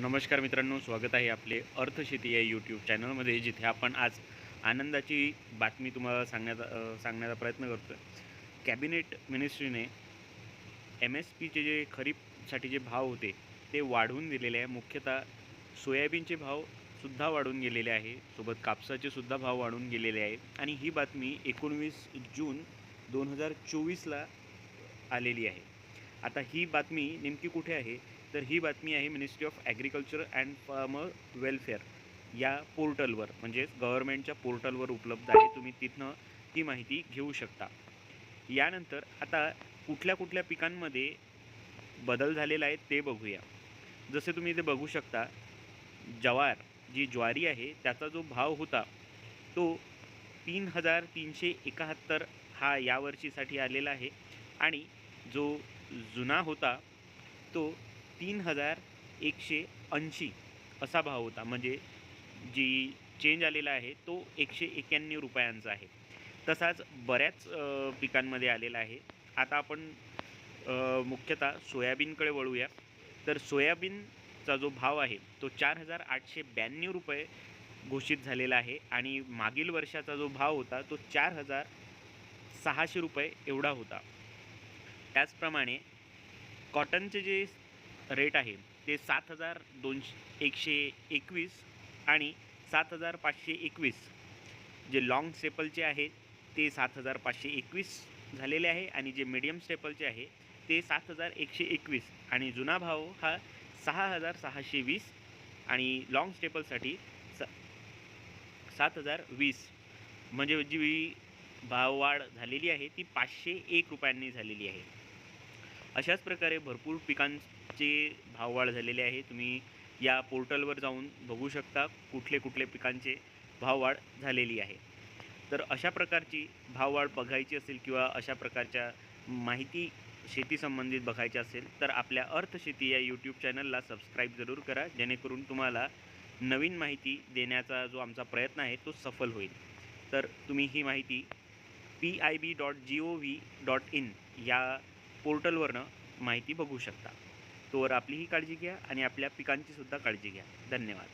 नमस्कार मित्रांनो स्वागत आहे आपले अर्थशेती या यूट्यूब चॅनलमध्ये जिथे आपण आज आनंदाची बातमी तुम्हाला सांगण्याचा सांगण्याचा प्रयत्न करतो आहे कॅबिनेट मिनिस्ट्रीने एम एस पीचे जे खरीपसाठी जे भाव होते ते वाढवून दिलेले आहे. मुख्यतः सोयाबीनचे भावसुद्धा वाढून गेलेले आहे. सोबत कापसाचे सुद्धा भाव वाढून गेलेले आहे. आणि ही बातमी एकोणवीस जून दोन हजार चोवीसला आलेली आहे. आता ही बातमी नेमकी कुठे आहे? तर ही बातमी आहे ministry of agriculture and farmer welfare या पोर्टलवर. म्हणजेच गव्हर्नमेंटच्या पोर्टलवर उपलब्ध आहे. तुम्ही तिथनं ती माहिती घेऊ शकता. यानंतर आता कुठल्या कुठल्या पिकांमध्ये बदल झालेला आहे ते बघूया. जसे तुम्ही इथे बघू शकता जवार जी ज्वारी आहे त्याचा जो भाव होता तो तीन हजार तीनशे एकाहत्तर हा यावर्षीसाठी आलेला आहे. आणि जो जुना होता तो तीन हजार एकशे ऐंशी असा भाव होता. म्हणजे जी चेंज आलेला आहे तो एकशे एक्याण्णव रुपयांचा आहे. तसाच बऱ्याच पिकांमध्ये आलेला आहे. आता आपण मुख्यतः सोयाबीनकडे वळूया. तर सोयाबीनचा जो भाव आहे तो चार हजार आठशे ब्याण्णव रुपये घोषित झालेला आहे. आणि मागील वर्षाचा जो भाव होता तो चार हजार सहाशे रुपये एवढा होता. त्याचप्रमाणे कॉटनचे जे रेट आहे ते सात हजार दोनशे एकशे एकवीस आणि सात हजार पाचशे एकवीस. जे लाँग स्टेपलचे आहे ते सात हजार पाचशे एकवीस झालेले आहे आणि जे मिडियम स्टेपलचे आहे ते सात हजार एकशे एकवीस. आणि जुना भाव हा सहा हजार सहाशे वीस आणि लाँग स्टेपलसाठी स सात हजार वीस. म्हणजे जी भाववाढ झालेली आहे ती पाचशे एक रुपयांनी झालेली आहे. अशाच प्रकारे भरपूर पिकांचे भाववाढ झालेले आहे. तुम्ही या पोर्टलवर जाऊन बघू शकता कुठले कुठले पिकांचे भाववाढ झालेली आहे. तर अशा प्रकारची भाववाढ बघायची असेल किंवा अशा प्रकारच्या माहिती शेतीसंबंधित बघायची असेल तर आपल्या अर्थशेती या यूट्यूब चॅनलला सबस्क्राईब जरूर करा जेणेकरून तुम्हाला नवीन माहिती देण्याचा जो आमचा प्रयत्न आहे तो सफल होईल. तर तुम्ही ही माहिती P I B dot G O V dot in या पोर्टलवरनं माहिती बघू शकता. तोवर आपलीही काळजी घ्या आणि आपल्या पिकांचीसुद्धा काळजी घ्या. धन्यवाद.